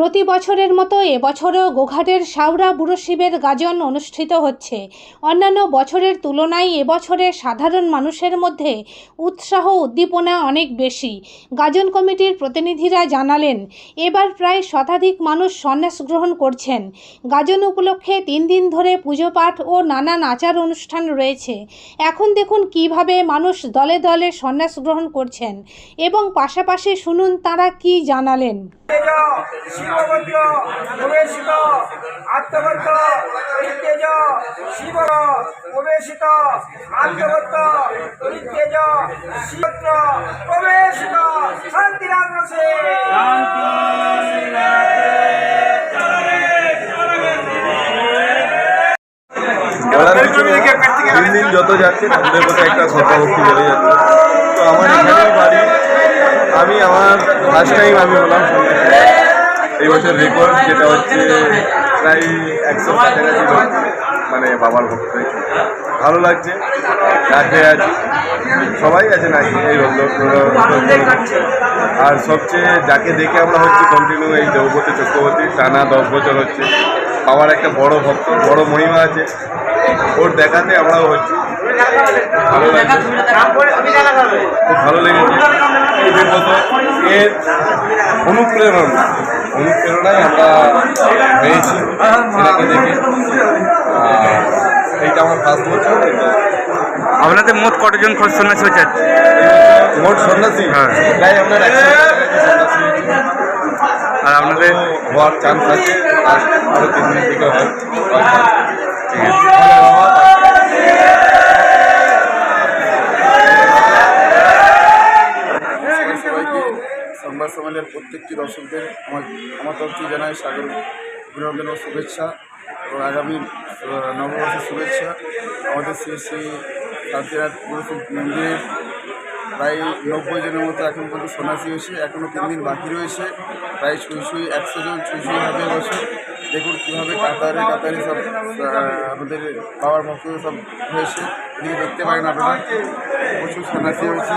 প্রতি বছরের মতো এবছরও গোঘাটের সাউরা বুড়ো শিবের গাজন অনুষ্ঠিত হচ্ছে। অন্যান্য বছরের তুলনায় এবছরে সাধারণ মানুষের মধ্যে উৎসাহ, উদ্দীপনা অনেক বেশি। গাজন কমিটির প্রতিনিধিরা জানালেন, এবার প্রায় শতাধিক মানুষ সন্ন্যাস গ্রহণ করছেন। গাজন উপলক্ষে তিন দিন ধরে পুজো পাঠ ও নানান আচার অনুষ্ঠান রয়েছে। এখন দেখুন কীভাবে মানুষ দলে দলে সন্ন্যাস গ্রহণ করছেন এবং পাশাপাশি শুনুন তারা কি জানালেন। শিবভদ্র প্রবেশিত আত্মভদ্র পরিতেজ শিবর, প্রবেশিত আত্মভদ্র পরিতেজ শিবত্র প্রবেশিত শান্তিরাম রসে। বলার দিন যত যাচ্ছে একটা শ্রদ্ধাভক্তি বেড়ে যাচ্ছে তো আমার বাড়ি আমি আমার ফার্স্ট টাইম আমি হলাম। এই বছর রেকর্ড যেটা হচ্ছে প্রায় একশো কাছাকাছি মানে বাবার ভক্ত ভালো লাগছে রাখে আছি। সবাই আছে নাকি এই আর সবচেয়ে যাকে দেখে আমরা হচ্ছে কন্টিনিউ এই দ্রৌপদী চক্রবর্তী টানা দশ বছর হচ্ছে। বাবার একটা বড় ভক্ত বড় মহিমা আছে। ওর দেখাতে আমরাও হচ্ছি। ভালো লাগছে। খুব ভালো লেগেছে। মতো এর অনুপ্রেরণা অনুপ্রেরণায় আমরা পেয়েছি সেটাকে দেখে। এইটা আমার ফার্স্ট বছর আপনাদের মোট কতজন খোঁজ সন্ন্যাসী হচ্ছে মোট সন্ন্যাসী? হ্যাঁ। প্রায় আপনার হয়েছে। আর আপনাদের? হওয়ার চান্স আছে আর আরও তিন দিন থেকে হয় ঠিক আছে। সংবাদ চ্যানেলের প্রত্যেকটি দর্শকদের আমার আমার তরফ জানাই সাগর অভিনন্দন ও শুভেচ্ছা এবং আগামী নববর্ষের শুভেচ্ছা। আমাদের শ্রী শ্রী গুরুশিব মন্দিরের প্রায় নব্বই জনের মতো এখন পর্যন্ত সন্ন্যাসী হয়েছে এখনও তিন দিন বাকি রয়েছে, প্রায় ছুঁই ছুঁই একশো জন ছুঁই ছুঁই হবে এবছর দেখুন কীভাবে কাতারে কাতারে সব আমাদের বাবার ভক্ত সব হয়েছে। এদিকে দেখতে পারেন আপনারা, প্রচুর সন্ন্যাসী হয়েছে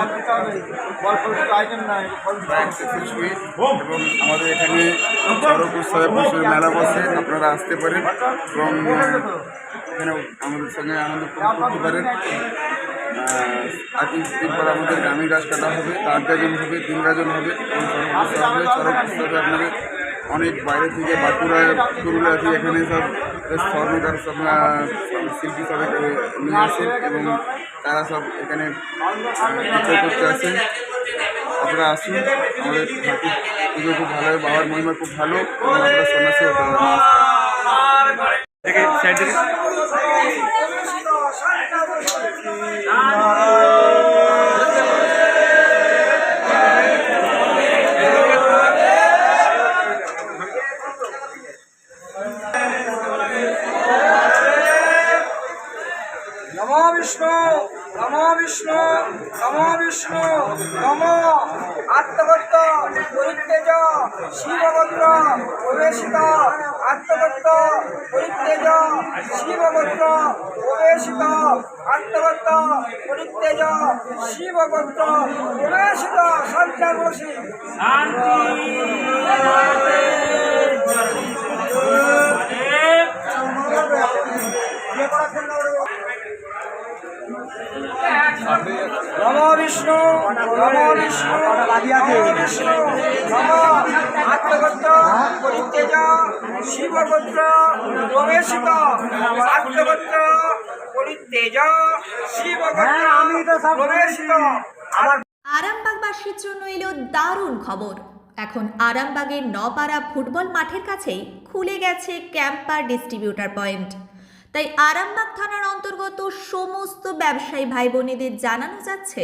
প্রায় একশো এবং আমাদের এখানে চড়ক উৎসবে প্রচুর মেলা বসে, আপনারা আসতে পারেন এবং এখানে আমাদের সঙ্গে আনন্দ করতে পারেন। আকিস দিন আমাদের গ্রামীণ গাছ কাটা হবে, তার গাজন হবে দিন গাজন হবে। হবে আপনাদের অনেক বাইরে থেকে বাঁকুড়া পুরুলিয়া থেকে এখানে সব স্বর্ণকার সব শিল্পী সব নিয়ে আসেন এবং তারা সব এখানে বিক্রয় করতে আসেন আপনারা আসুন, আমাদের ঠাকুর পুজো খুব ভালো হয়, বাবার মহিমা খুব ভালো এবং আপনারা সন্ন্যাসী হতে পারেন বিষ্ণু নমো বিষ্ণু নমো বিষ্ণু নমো আত্মভক্ত পরিতেজ শিবভদ্র প্রবেশিত। আত্মভক্ত পরিতেজ শিবভদ্র প্রবেশিত। আত্মভক্ত পরিতেজ শিবভদ্র প্রবেশিত। সঞ্চারবসী নম প্রবেশিত। প্রবেশিত। আরামবাগবাসীর জন্য এলো দারুণ খবর। এখন আরামবাগের নপাড়া ফুটবল মাঠের কাছেই খুলে গেছে ক্যাম্পার ডিস্ট্রিবিউটার পয়েন্ট। তাই আরামবাগ থানার অন্তর্গত সমস্ত ব্যবসায়ী ভাই বোনেদের জানানো যাচ্ছে